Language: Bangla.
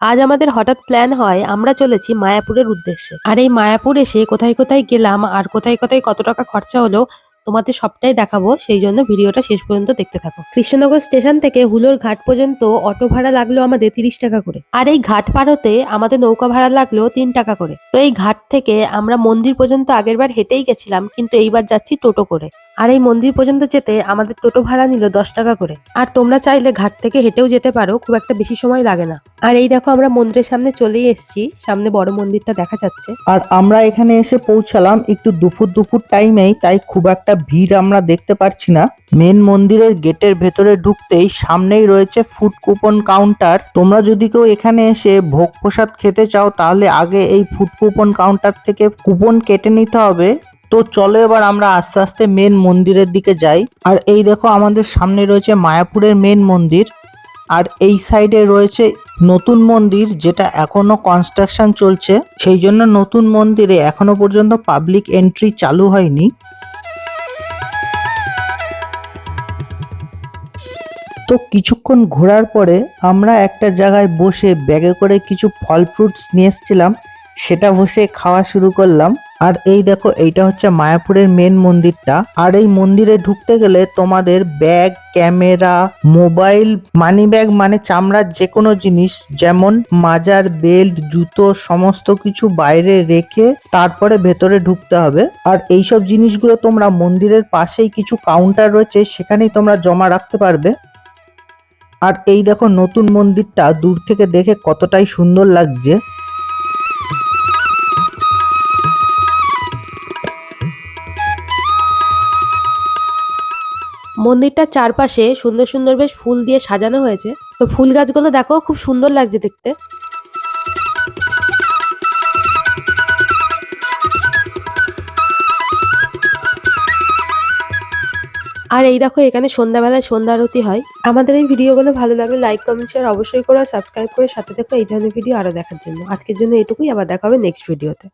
আজ আমাদের হঠাৎ প্ল্যান হয়, আমরা চলেছি মায়াপুরের উদ্দেশ্যে। আর এই মায়াপুর এসে কোথায় কোথায় গেলাম আর কোথায় কোথায় কত টাকা খরচা হলো, তোমাদের সবটাই দেখাবো। সেই জন্য ভিডিওটা শেষ পর্যন্ত দেখতে থাকো। কৃষ্ণনগর স্টেশন থেকে হুলোর ঘাট পর্যন্ত অটো ভাড়া লাগল আমাদের তিরিশ টাকা করে। আর এই ঘাট পার হতে আমাদের নৌকা ভাড়া লাগল তিন টাকা করে। তো এই ঘাট থেকে আমরা মন্দির পর্যন্ত আগেরবার হেঁটেই গেছিলাম, কিন্তু এইবার যাচ্ছি টোটো করে। আর এই মন্দির পর্যন্ত যেতে আমাদের টোটো ভাড়া নিল দশ টাকা করে। আর তোমরা চাইলে ঘাট থেকে হেঁটেও যেতে পারো, খুব একটা বেশি সময় লাগে না। আর এই দেখো আমরা মন্দিরের সামনে চলেই এসেছি। সামনে বড় মন্দিরটা দেখা যাচ্ছে। আর আমরা এখানে এসে পৌঁছালাম একটু দুপুর দুপুর টাইমেই, তাই খুব একটা ভিড় আমরা দেখতে পারছি না। মেন মন্দিরের গেটের ভেতরে ঢুকতেই সামনেই রয়েছে ফুড কুপন কাউন্টার তোমরা যদি কেউ এখানে এসে ভোগ প্রসাদ খেতে চাও, তাহলে আগে এই ফুড কুপন কাউন্টার থেকে কুপন কেটে নিতে হবে। তো চলো এবার আমরা আস্তে আস্তে মেন মন্দিরের দিকে যাই। আর এই দেখো আমাদের সামনে রয়েছে মায়াপুরের মেন মন্দির। আর এই সাইডে রয়েছে নতুন মন্দির যেটা এখনও কনস্ট্রাকশন চলছে। সেই জন্য নতুন মন্দিরে এখনও পর্যন্ত পাবলিক এন্ট্রি চালু হয়নি। তো কিছুক্ষণ ঘোরার পরে আমরা একটা জায়গায় বসে ব্যাগে করে কিছু ফল ফ্রুটস নিয়ে এসেছিলাম। সেটা বসে খাওয়া শুরু করলাম। আর এই দেখো, এইটা হচ্ছে মায়াপুরের মেন মন্দিরটা। আর এই মন্দিরে ঢুকতে গেলে তোমাদের bag camera mobile money bag মানে চামড়ার যে কোনো জিনিস, যেমন মাজার বেল্ট জুতো, সমস্ত কিছু বাইরে রেখে তারপরে ভেতরে ঢুকতে হবে। আর এইসব জিনিসগুলো তোমরা মন্দিরের পাশেই কিছু কাউন্টার রয়েছে, সেখানেই তোমরা জমা রাখতে পারবে। আর এই দেখো নতুন মন্দিরটা, দূর থেকে দেখে কতটাই সুন্দর লাগছে। মন্দিরটার চারপাশে সুন্দর সুন্দর বেশ ফুল দিয়ে সাজানো হয়েছে। তো ফুল গাছগুলো দেখো, খুব সুন্দর লাগছে দেখতে। আর এই দেখো, এখানে সন্ধ্যাবেলায় সন্ধ্যা আরতি হয়। আমাদের এই ভিডিওগুলো ভালো লাগলে লাইক, কমেন্ট শেয়ার অবশ্যই করো সাবস্ক্রাইব করে সাথে দেখো এই ধরনের ভিডিও আরও দেখার জন্য। আজকের জন্য এটুকুই, আবার দেখা হবে নেক্সট ভিডিওতে